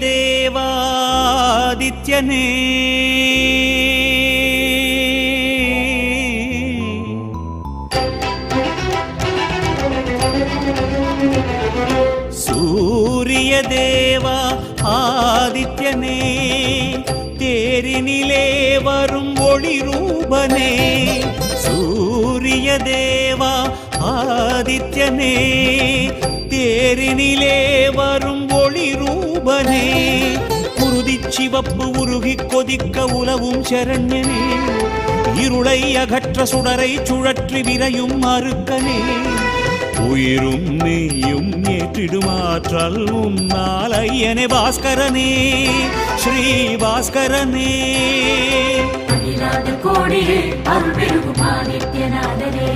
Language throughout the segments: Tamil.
தேவாதித்யனே சூரிய தேவா ஆதித்யனே தேரினிலே வரும் ஒளி ரூபனே சூரிய தேவா ஆதித்யனே தேரினிலே சிவப்பு உருகி கொதிக்க உலவும் சரண்யனே. இருளை அகற்ற சுடரை சுழற்றி விரையும் மறுக்கனே உயிரும் நீயும் ஏற்றிடுமாற்றல் உன்னால் ஐயனே பாஸ்கரனே ஸ்ரீ பாஸ்கரனே கோடியே அருள் பெருகுமா நித்யநாதனே.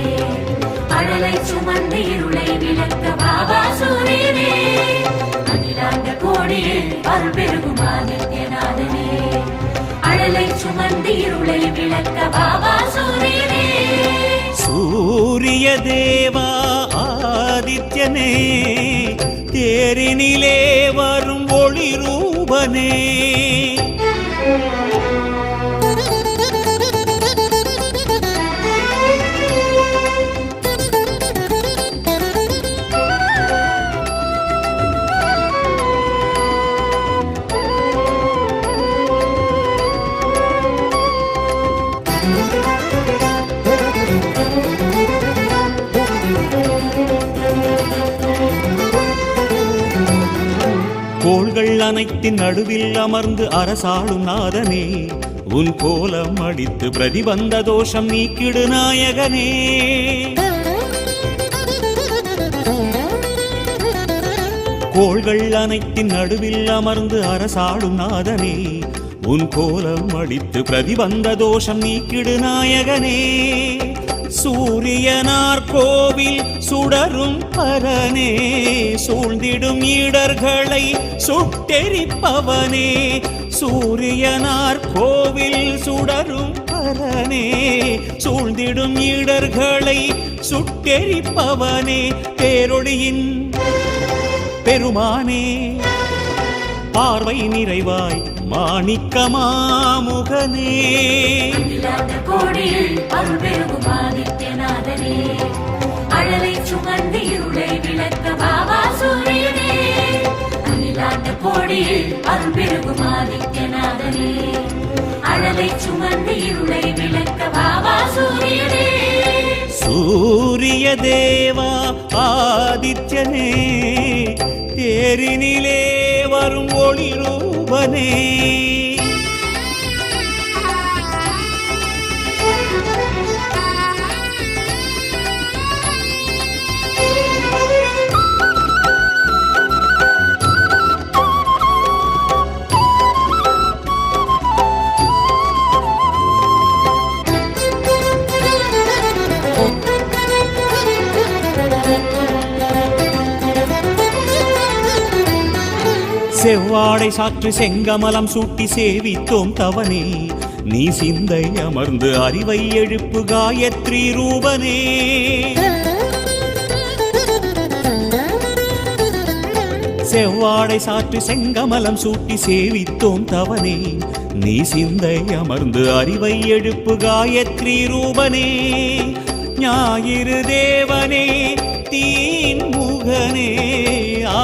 அழலை சுமந்து இருளை விளக்க பாபா சூரியனே. அகிலாண்ட கோடியில் அருள் பெருகும் ஆதித்யநாதனே. அழலை சுமந்து இருளை விளக்க பாபா சூரியனே. சூரிய தேவா ஆதித்யனே தேரினிலே வரும் ஒளி ரூபனே. அனைத்தின் நடுவில் அமர்ந்து அரசாளும் நாதனே உன் கோலம் அடித்து பிரதிபந்த தோஷம் நீக்கிடு நாயகனே. கோள்கள் அனைத்தின் நடுவில் அமர்ந்து அரசாடும் நாதனே உன் கோலம் அடித்து பிரதிபந்த தோஷம் நீக்கிடு நாயகனே. சூரியனார் கோவில் சுடரும் பரனே சூழ்ந்திடும் ஈடர்களை சுட்டெரிப்பவனே. சூரியனார் கோவில் சுடரும் பரனே சூழ்ந்திடும் ஈடர்களை சுட்டெரிப்பவனே. பேரொழியின் பெருமானே பார்வை நிறைவாய் மாணிக்கமாமுகனே. அகிலாண்ட கோடியில் அருள் பெருகுமானே. அழலை சுமந்து இருளை விளக்க பாபா சூரியனே. அகிலாண்ட கோடியில் அருள் பெருகும் ஆதித்யநாதனே. அழலை சுமந்து இருளை விளக்க பாபா சூரியனே. சூரிய தேவா ஆதித்யனே தேரினிலே வரும் ஒளி ரூபனே. செவ்வாடை சாற்று செங்கமலம் சூட்டி சேவித்தோம் தவனே. நீ சிந்தை அமர்ந்து அறிவை எழுப்பு காயத்ரி ரூபனே. செவ்வாடை சாற்று செங்கமலம் சூட்டி சேவித்தோம் தவனே. நீ சிந்தை அமர்ந்து அறிவை எழுப்பு காயத்ரி ரூபனே. ஞாயிறு தேவனே தீன் முகனே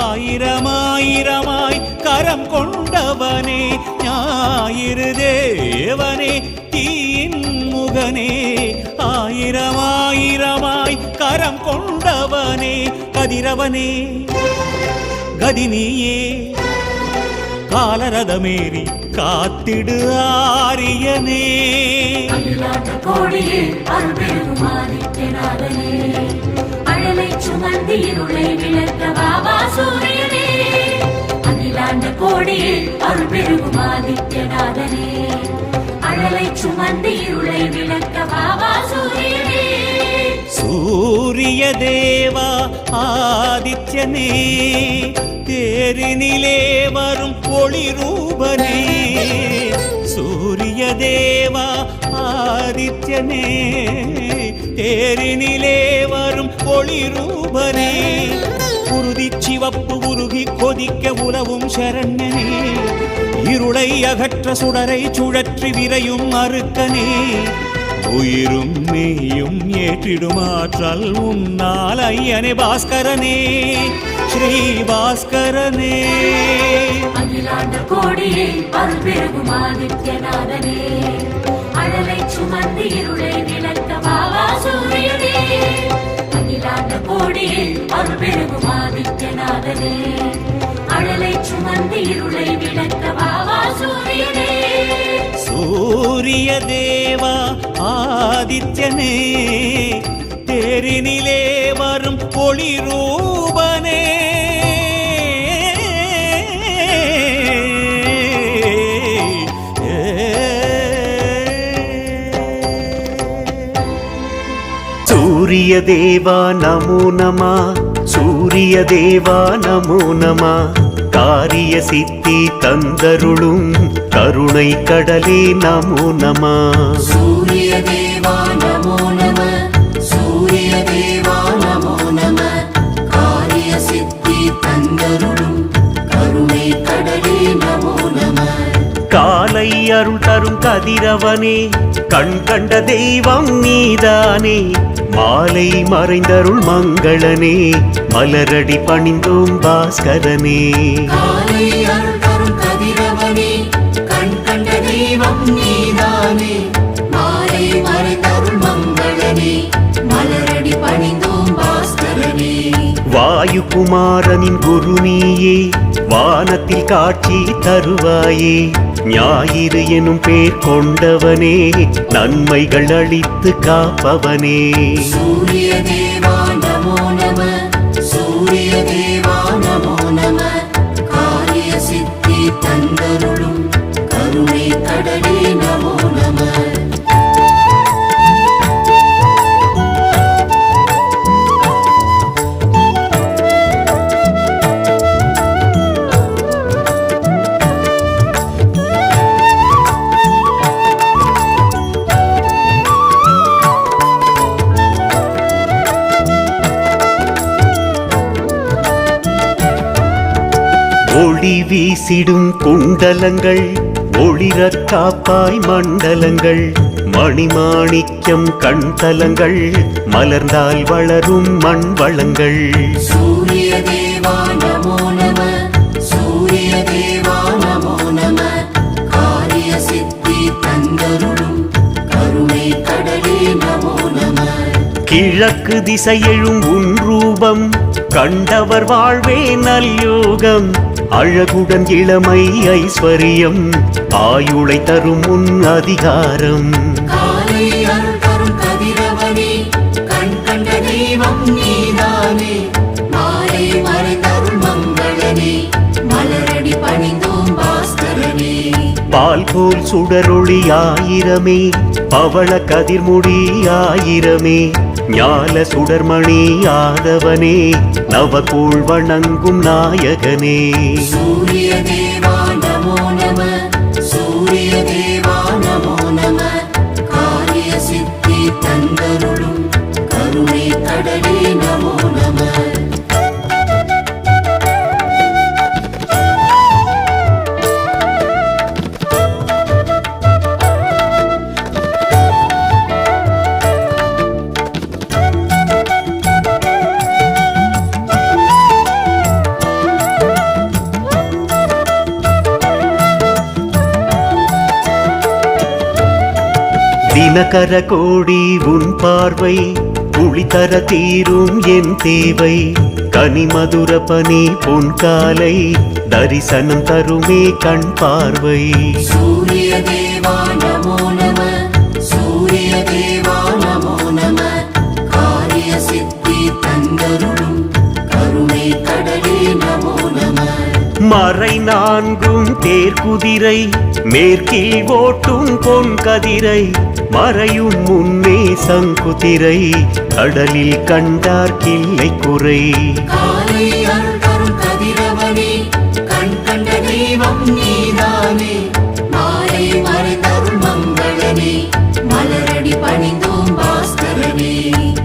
ஆயிரமாயிரமாய் கரம் கொண்டவனே ஞாயிறு தேவனே தீயின் முகனே. ஆயிரமாயிரமாய் கரம் கொண்டவனே கதிரவனே. கதினியே காலரதமேறி காத்திடு ஆரியனே. அகிலாண்ட அருள் பெருகும் அழலை சுமந்து இருளை விளக்க பாபா சூரியன். அகிலாண்ட கோடியில் அருள் பெருகும் ஆதித்யநாதனே அழலை சுமந்து இருளை விளக்க பாபா சூரியனே. சூரிய தேவா ஆதித்யனே. தேரினிலே வரும் ஒளி ரூபனே சூரிய தேவா ஆதித்யனே. தேரினிலே வரும் ஒளி ரூபனே குருதி சிவப்பு உருகி கொதிக்க உலவும் சரண்யனே. இருளை அகற்ற சுடரை சுழற்றி விரையும் அறுக்கனே. உயிரும் மேயும் ஏற்றிடுமாற்றல் உன்னால் ஐயனே பாஸ்கரனே. ஸ்ரீ பாஸ்கரனே அகிலாண்ட கோடியே அருள் ஆதித்யநாதனே. அழலை சுமந்து இருளை விளக்க பாவா சூரியனே. அகிலாண்ட கோடியில் அருள் பெருகும் ஆதித்யநாதனே. அழலை சுமந்து இருளை விளக்க பாவா சூரியனே. சூரிய தேவா ஆதித்யனே. தேரினிலே வரும் ஒளி ரூபனே சூரிய தேவா நமோ நமா சூரிய தேவா நமோ நமா. காரிய சித்தி தந்தருளும் கருணை கடலே நமோ நமா. சூரிய அருள் தரும் கதிரவனே கண் கண்ட தெய்வம் நீதானே. மாலை மறைந்தருள் மங்களனே மலரடி பணிந்தோம் பாஸ்கரனே. காலை அருள் தரும் கதிரவனே கண் கண்ட தெய்வம் நீதானே. மாலை மறைந்தருள் மங்களனே மலரடி பணிந்தோம் பாஸ்கரனே. வாயு குமாரனின் குரு நீயே வானத்தில் காட்சி தருவாயே. ஞாயிறு எனும் பேர் கொண்டவனே நன்மைகள் அளித்து காப்பவனே. சூரியனே ஒளி வீசிடும் குண்டலங்கள் ஒளிரக் காப்பாய் மண்டலங்கள் மணிமாணிக்கம் கண் தலங்கள் மலர்ந்தால் வளரும் மண் வளங்கள். சூரிய தேவா நமோ நம சூரிய தேவா நமோ நம காரிய சித்தி தந்தருளும் கருணை கடலே நமோ நம கிழக்கு திசையெழும் உன் ரூபம் கண்டவர் வாழ்வே நல்யோகம். அழகுடன் இளமை ஐஸ்வர்யம் ஆயுளை தரும் உன் அதிகாரம். பால் போல் சுடரொளி ஆயிரமே பவள கதிர்முடி ஆயிரமே. ஞால சுடர்மணி ஆதவனே நவகோள் வணங்கும் நாயகனே. சூரியனே. தினகர கோடி உன் பார்வை குளித்தர தீரும் என் தேவை. கனிமதுர பனி பொன்காலை தரிசனம் தருமே கண் பார்வை. சூரிய தேவா நமோ நம சூரிய தேவா நமோ நம. காரிய சித்தி தந்தருளும் கருணை கடலே நமோ நம. மறை நான்கும் தேர்குதிரை மேற்கில் ஓட்டும் பொன் கதிரை. மறையும் முன்னே சங்குதிரை கடலில் கண்டார் கிள்ளை குறை.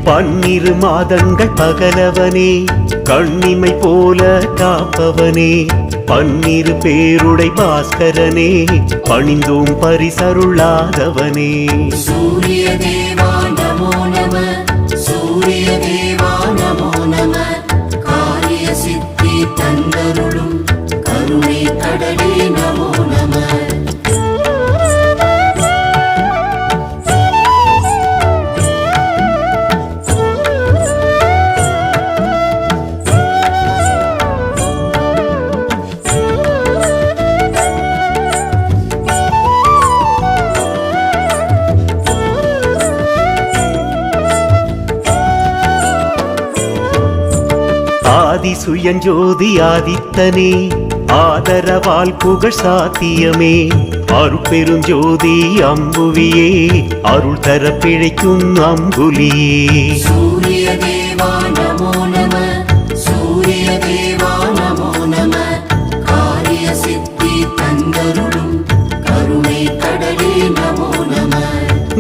பன்னிரு மாதங்கள் பகலவனே கண்ணிமை போல காப்பவனே. பன்னிரு பேருடை பாஸ்கரனே பணிந்தோம் பரிசருளாதவனே. சூரிய தேவா ஆதி சுயஞ்சோதி ஆதித்தனே ஆதரவால் புகழ் சாத்தியமே. அருட்பெருஞ்சோதி அம்புவியே அருள் தர பிழைக்கும் அம்புலியே.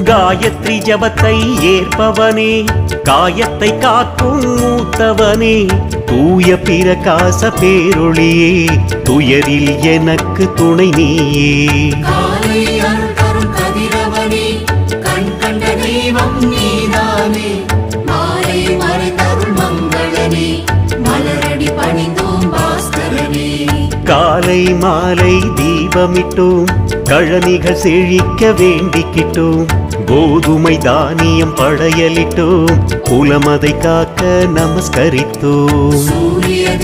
காயத்ரி ஜபத்தை ஏற்பவனே காயத்தை காக்கும் மூத்தவனே. தூய பிரகாச பேரொளியே துயரில் எனக்கு துணை நீயே. காலை மாலை தீபமிட்டோம் கழனிகள் செழிக்க வேண்டிக்கிட்டோம். கோதுமை தானியம் படையலிட்டோம் குலமதை காக்க நமஸ்கரித்தோம். சூரிய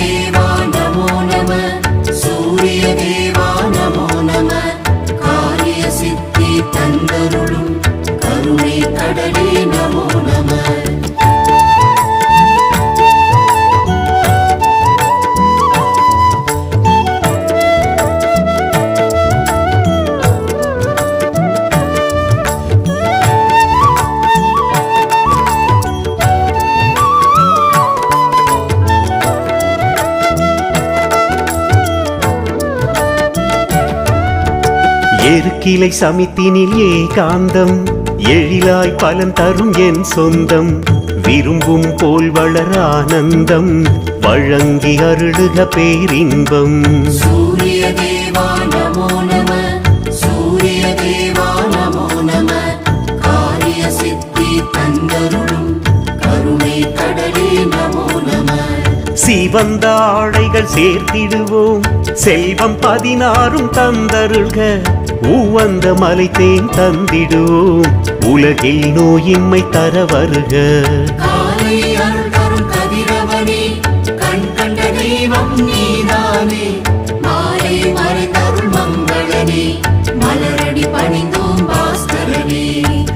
எருக்கிளை சமித்தினில் ஏகாந்தம் எழிலாய் பலன் தரும் என் சொந்தம். விரும்பும் போல் வளர ஆனந்தம். வழங்கி அருளுக பேரின்பம். சூரிய தேவா நமோ நம சூரிய தேவா நமோ நம காரிய சித்தி தந்தருளும் கருணை கடலே நமோ நம சிவந்த ஆடைகள் சேர்த்திடுவோம். செல்வம் பதினாறும் தந்தருள்க. உவந்த மலை தேன் தந்திடுவோம் உலகில் நோயின்மை தர வருக.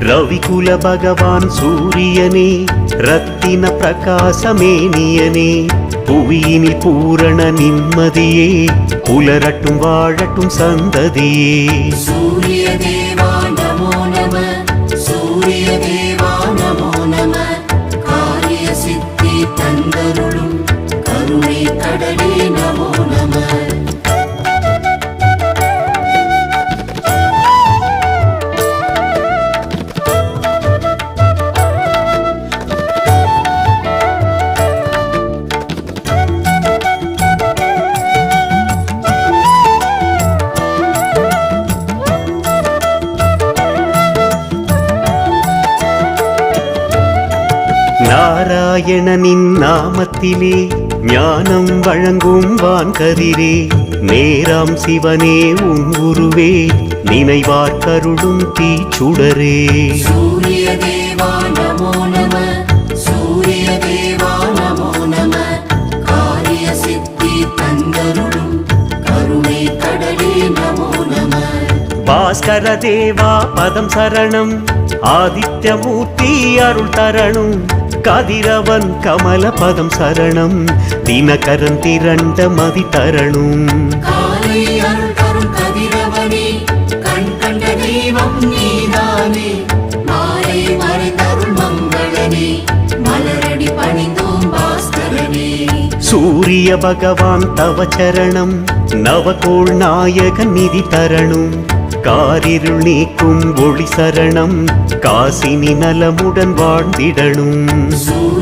ரவிகுல பகவான் சூரியனே ரத்தின பிரகாசமேனியனே. புவியினில் பூரண நிம்மதியே புலரட்டும் வாழட்டும் சந்ததியே. நாராயணனின் நாமத்திலே ஞானம் வழங்கும் வான்கதிரே நேராம் சிவனே உன் உருவே நினைவார் கருளும் தீச்சுடரே. சூரிய தேவா நமோ நம சூரிய தேவா நமோ நம காரிய சித்தி தந்தருளும் கருணை கடலே நமோ நம. பாஸ்கர தேவா பதம் சரணம் ஆதித்யமூர்த்தி அருள் தரணும். கதிரவன் கமல பதம் சரணம். தினகரன் திரண்ட மதி தரணும். சூரிய பகவான் தவ சரணம் நவகோள் நாயகன் நிதி தரணும். காரிருள் நீக்கும் ஒளி சரணம் காசினி நலமுடன் வாழ்ந்திடணும்.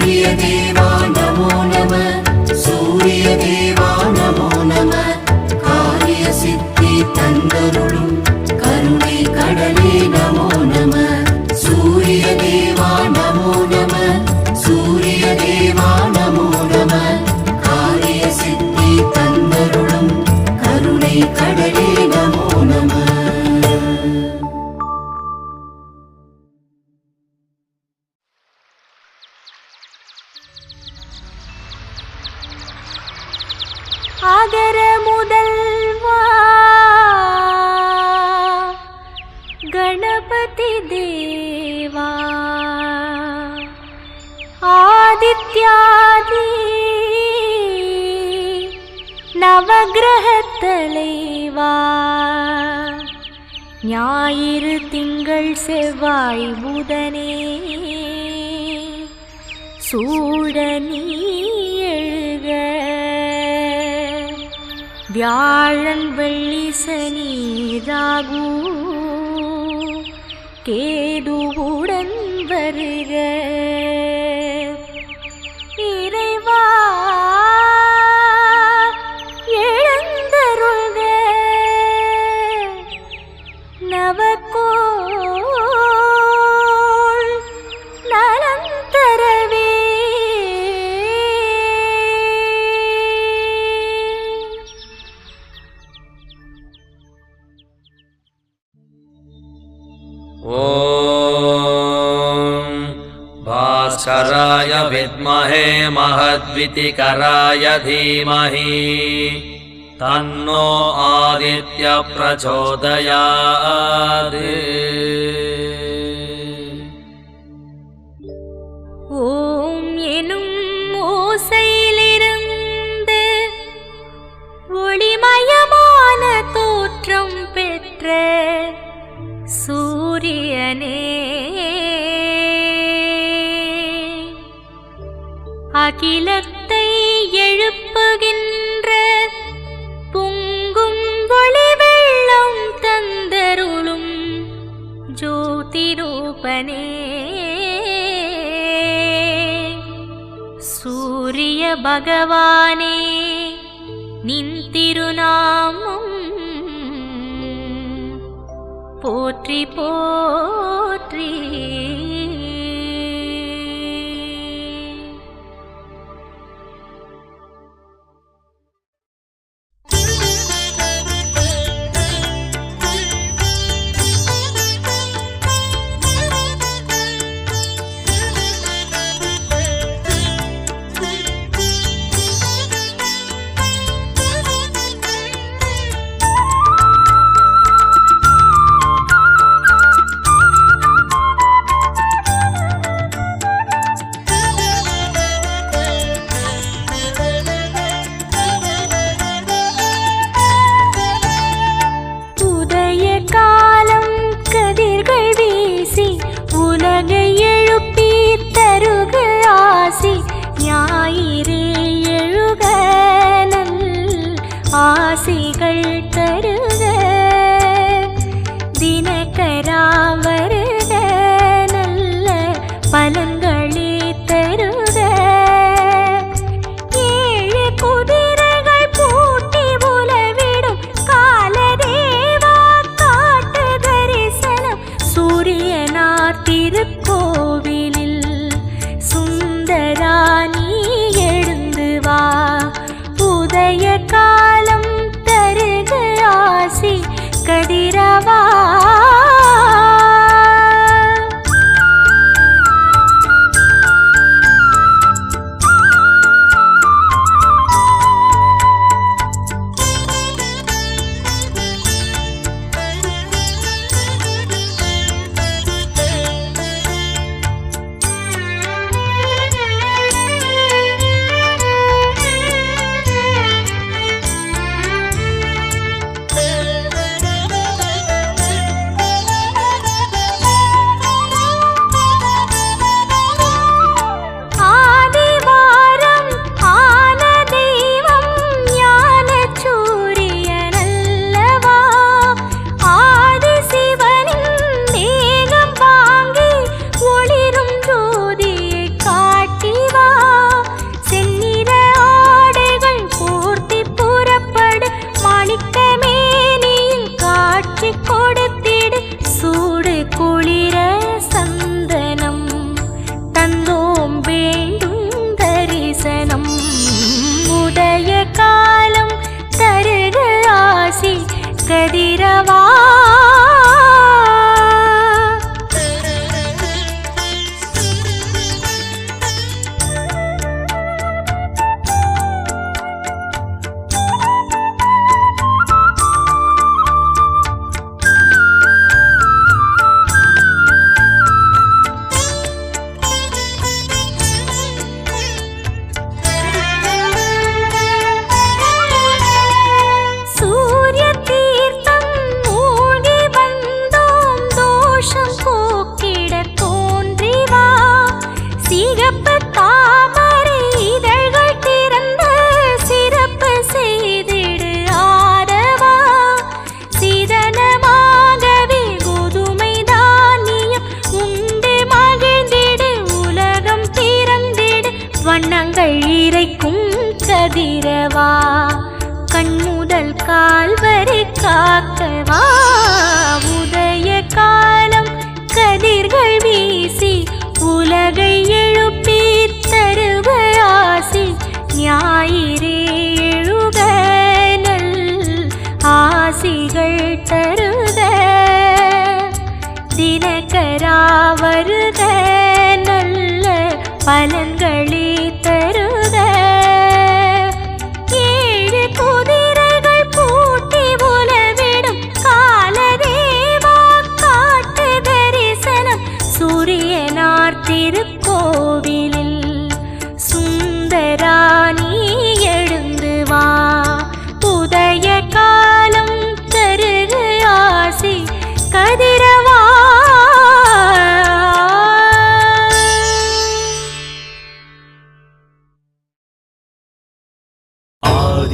நவகிரகத்தலைவா? ஞாயிறு திங்கள் செவ்வாய் புதனே. சூடனி எழுக. வியாழன் வெள்ளி சனி ராகு. கேதுவுடன் வருக. இறைவா भास्कराय विद्महे महद्वितिकराय धीमहि तन्नो आदित्य प्रचोदयात् ஓம் எனும் ஓசையிலிருந்து ஒளிமயமான தோற்றம் பெற்ற அகிலத்தை எழுப்புகின்ற பொங்கும் ஒளி வெள்ளம் தந்தருளும் ஜோதிரூபனே. சூரிய பகவானே நின் திருநாமம் போற்றி போற்றி. ஆசைகள் தரும்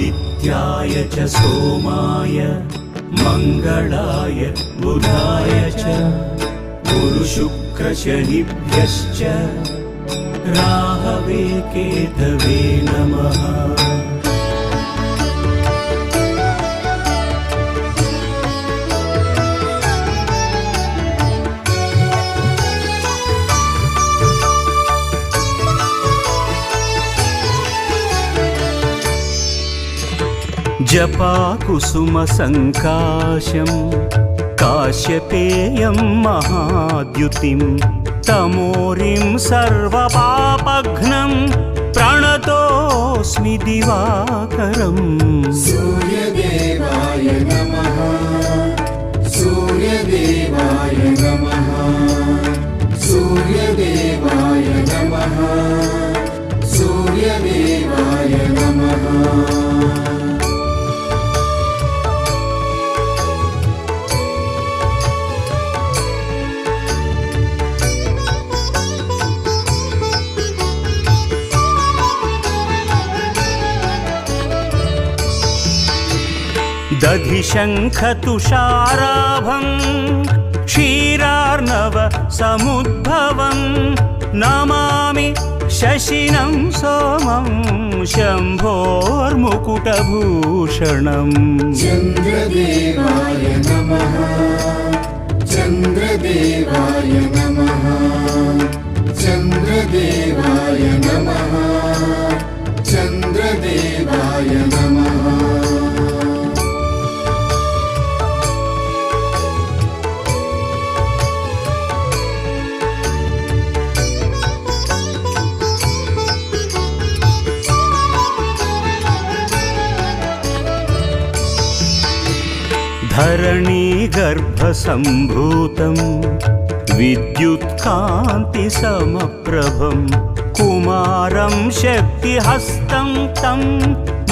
आदित्याय च सोमाय मङ्गलाय बुधाय च गुरुशुक्रशनिभ्यश्च राहवे केतवे नमः जपाकुसुमसङ्काशं काश्यपेयं महाद्युतिं तमोरिं सर्वपापघ्नं प्रणतोऽस्मि दिवाकरम्। सूर्यदेवाय नमः सूर्यदेवाय नमः सूर्यदेवाय दधिशङ्खतुषाराभं क्षीरार्णव समुद्भवं नमामि शशिनं सोमं शम्भोर्मुकुटभूषणम् चन्द्रदेवाय नमः। चन्द्रदेवाय नमः। चन्द्रदेवाय नमः। चन्द्रदेवाय नमः। धरणीगर्भसम्भूतं विद्युत्कान्तिसमप्रभं कुमारं शक्तिहस्तं तं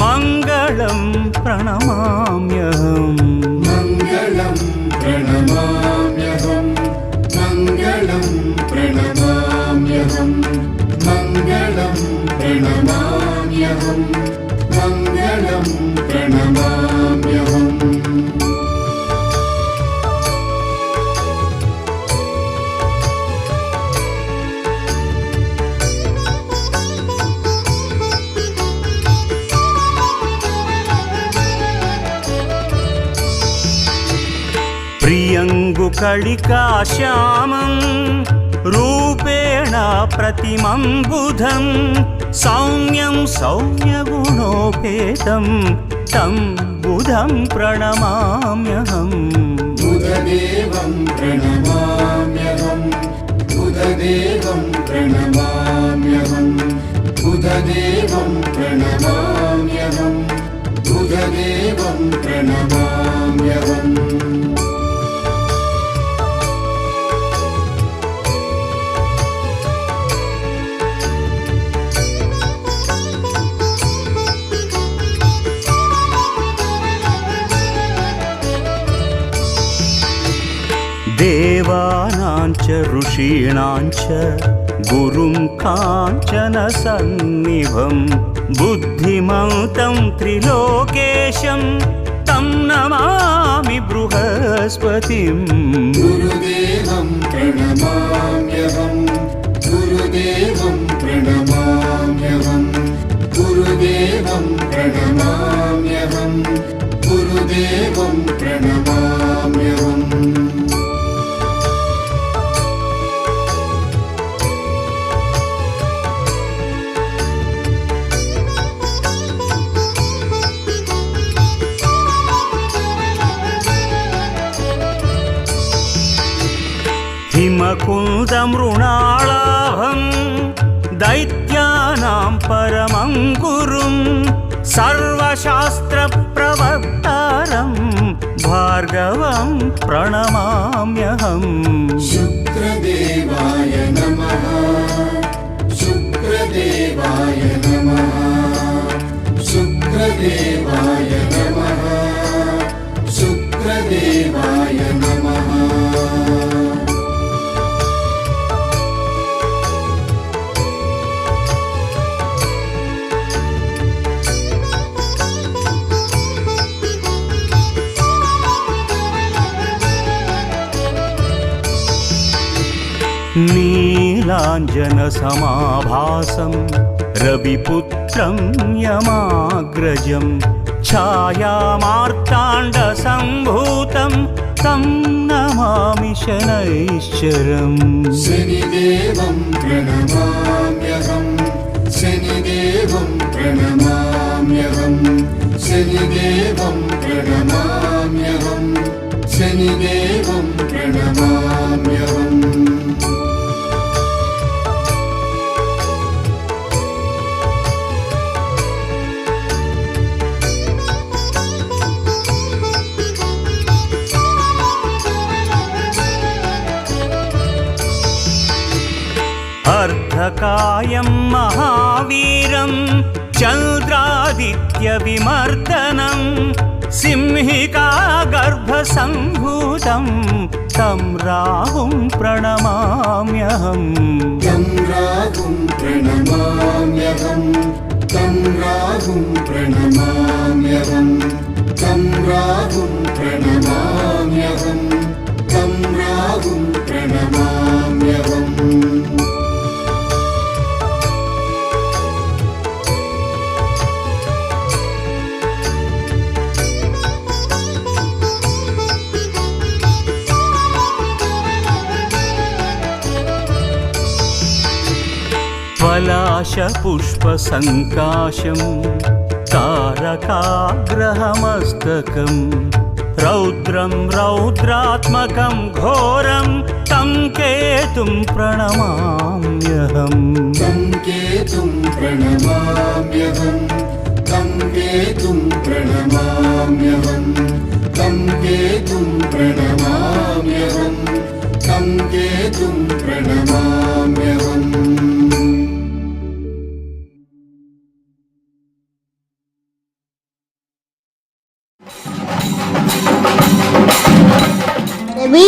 मङ्गलं प्रणमाम्यहम्। प्रणमाम्यहम् मङ्गलं प्रणमाम्यहम् मङ्गलं प्रणमाम्यहम् मङ्गलं प्रणमाम्यहम् प्रियङ्गुकलिकाश्यामं रूपेण प्रतिमं बुधं सौम्यं सौम्यगुण मनोपेतं तं बुधं प्रणमाम्यहम् बुधदेवं प्रणमाम्यहम् बुधदेवं प्रणमाम्यहम् बुधदेवं प्रणमाम्यहम् बुधदेवं प्रणमाम्यहम् च ऋषीणां च गुरुं काञ्चनसन्निभं बुद्धिमन्तं त्रिलोकेशं तं नमामि बृहस्पतिम् गुरुदेवं प्रणमाम्यहम् गुरुदेवं प्रणमाम्यहम् हिमकुन्दमृणालाभं दैत्यानां परमं गुरुं सर्वशास्त्रप्रवक्तारं भार्गवं प्रणमाम्यहम् शुक्रदेवाय नीलाञ्जनसमाभासं रविपुत्रं यमाग्रजं छायामार्ताण्डसम्भूतं तं नमामि शनैश्चरम्। शनिदेवं प्रणमाम्यहम् शनिदेवं प्रणमाम्यहम् शनिदेवं प्रणमाम्यहम् शनिदेवं अर्धकायं महावीरं चन्द्रादित्यविमर्दनं सिंहिका गर्भसम्भूतं तं राहुं प्रणमाम्यहम्। तं राहुं प्रणमाम्यहम्। तं राहुं राहुं प्रणमाम्यहम् पलाशपुष्पसङ्काशं तारकाग्रहमस्तकं रौद्रं रौद्रात्मकं घोरं तं केतुं प्रणमाम्यहम्। तं केतुं प्रणमाम्यहम्, तं केतुं तं केतुं तं केतुं प्रणमाम्यहम्।